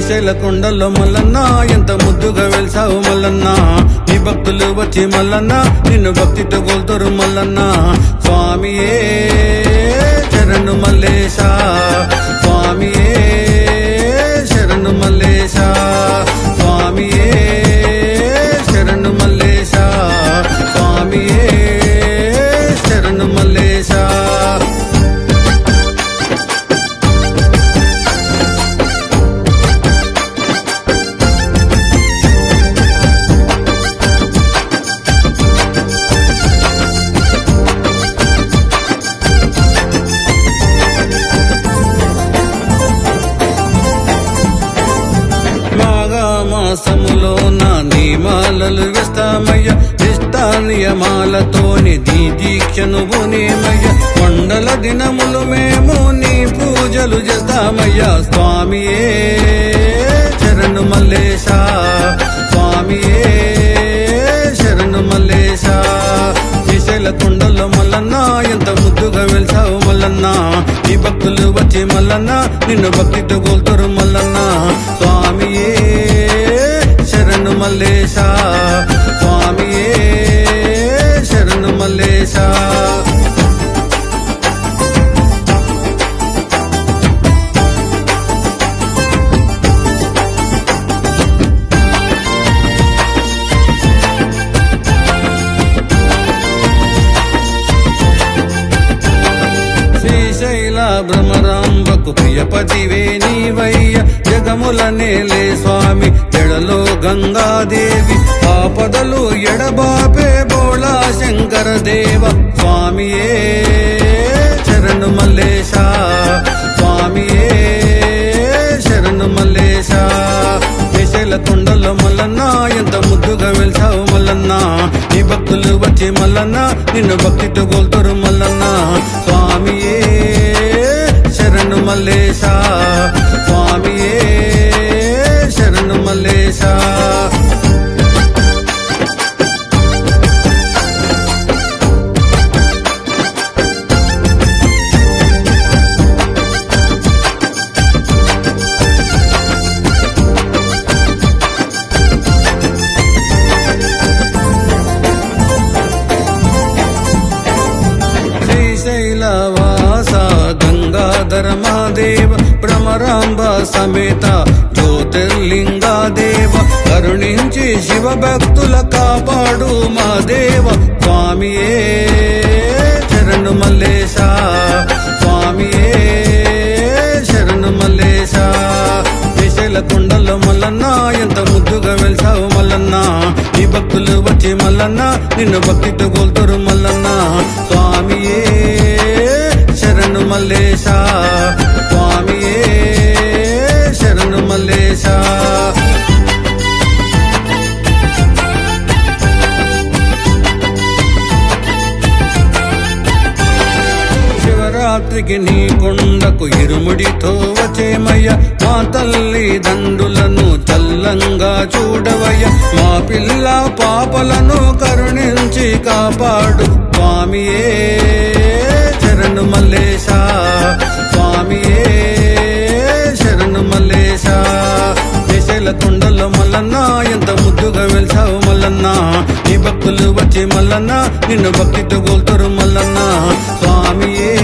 శ్రీశైల కొండల్లో మల్లన్న ఎంత ముద్దుగా వెళ్సావు మల్లన్న. నీ భక్తులు వచ్చి మల్లన్న నిన్ను భక్తితో కొలుతారు మల్లన్న. స్వామియే శరణు మల్లేశ. స్వామియే శరణు మల్లేశ. స్వామియే శరణు మల్లేశ. స్వామియే శరణు మల్లేశ. మాసములో నా నియమాలలు వేస్తామయ్య. నిష్టా నియమాలతోని దీ దీక్షను బునేమయ్య. కొండల దినములు మేము నీ పూజలు చేస్తామయ్య. స్వామియే శరణు మల్లేశ స్వామియే శరణు మల్లేశ. శ్రీశైల కొండల మల్లన్న ఎంత ముద్దుగా వెళ్తావు మల్లన్న. ఈ భక్తులు వచ్చి మల్లన్న నిన్ను భక్తితో కోల్తారు మల్లన్న. స్వామియే మల్లేశా. భ్రమరాంబకు ప్రియపతివే నీవయ్య. జగముల నేలే స్వామి జడలో గంగాదేవి. ఆపదలు ఎడబాపే బోళా శంకర దేవ. స్వామియే శరణు మల్లేశ. స్వామియే శరణు మల్లేశ. శ్రీశైల కొండలో మల్లన్నా ఎంత ముద్దుగా వెళ్తావు మల్లన్నా. నీ భక్తులు వచ్చి మల్లన్నా నిన్ను భక్తితో గోల్తారు మల్లన్నా. స్వామియే శరణు గంగాధర మహాదేవ భ్రమరాంబ సమేత జ్యోతిర్లింగాదేవ కరుణించి శివ భక్తుల కాపాడు మా దేవ స్వామియే శరణు మల్లేశ స్వామియే శరణు మల్లేశ విశల కొండల్లో మల్లన్న ఎంత ముద్దుగా వెళ్తావు మల్లన్న ఈ భక్తులు వచ్చి మల్లన్న నిన్ను భక్తితో రాత్రికి నీ కొండకు ఇరుముడితో వచ్చేమయ్య మా తల్లి దండులను చల్లంగా చూడవయ్య. మా పిల్ల పాపలను కరుణించి కాపాడు. స్వామియే శరణు మల్లేశ. స్వామియే శరణు మల్లేశ. శ్రీశైల కొండల్లో మల్లన్న ఎంత ముద్దుగా వెళ్సావు మల్లన్న. నీ భక్తులు వచ్చి మల్లన్న నిన్ను భక్తితో కోల్తారు మల్లన్న. స్వామియే